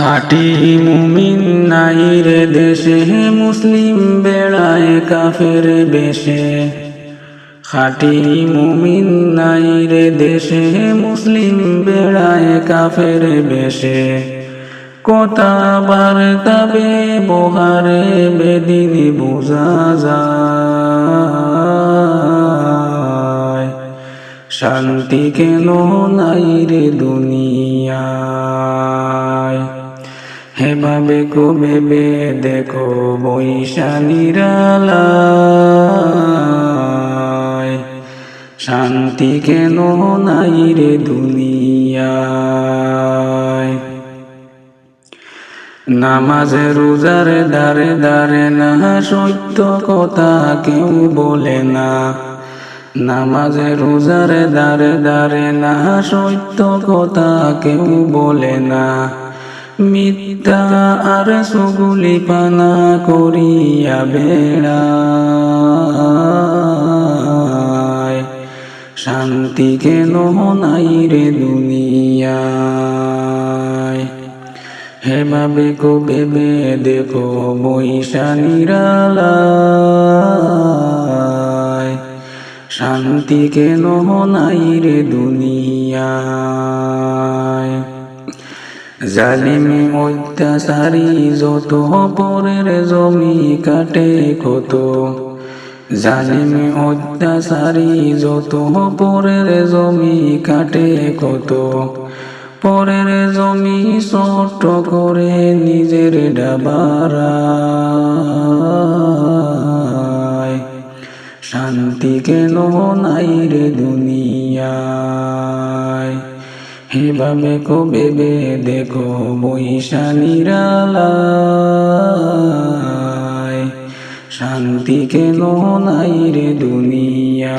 খাটি মুমিন নাই রে দেশে, মুসলিম বেড়ায় কাফের বেশে। খাটি মুমিন নাই রে দেশে, মুসলিম বেড়ায় কাফের বেশে। কথা বার্তাবে বহারে বেদিন বোঝা যায়। শান্তি কেন নাই রে দুনিয়ায় হেভাবে কবে দেখো বৈশানীরালায় শান্তি কেন নাই রে দুনিয়ায়? নামাজে, রোজার দারে দারে না, সত্য কথা কেউ বলে না। নামাজে, রোজার দারে দারে না, সত্য কথা কেউ বলে না। মিথ্যা আর সুগুলি পানা করিয়া বেড়ায় শান্তি কেন নাই রে দুনিয়ায়? হেভাবে কবে দেখো বৈশানীরালায় শান্তি কেন নাই রে দুনিয়ায়? জালিমি অত্যাচারী যত পরের জমি কাটে কত জালিমি অত্যাচারী যত পরের জমি কাটে কত পরের জমি ছোট করে নিজের ডাবারায়। শান্তি কেন নাই রে দুনিয়ায়। হেভাবে কবে দেখো বৈশালীরালায় শান্তি কেন নাই রে দুনিয়া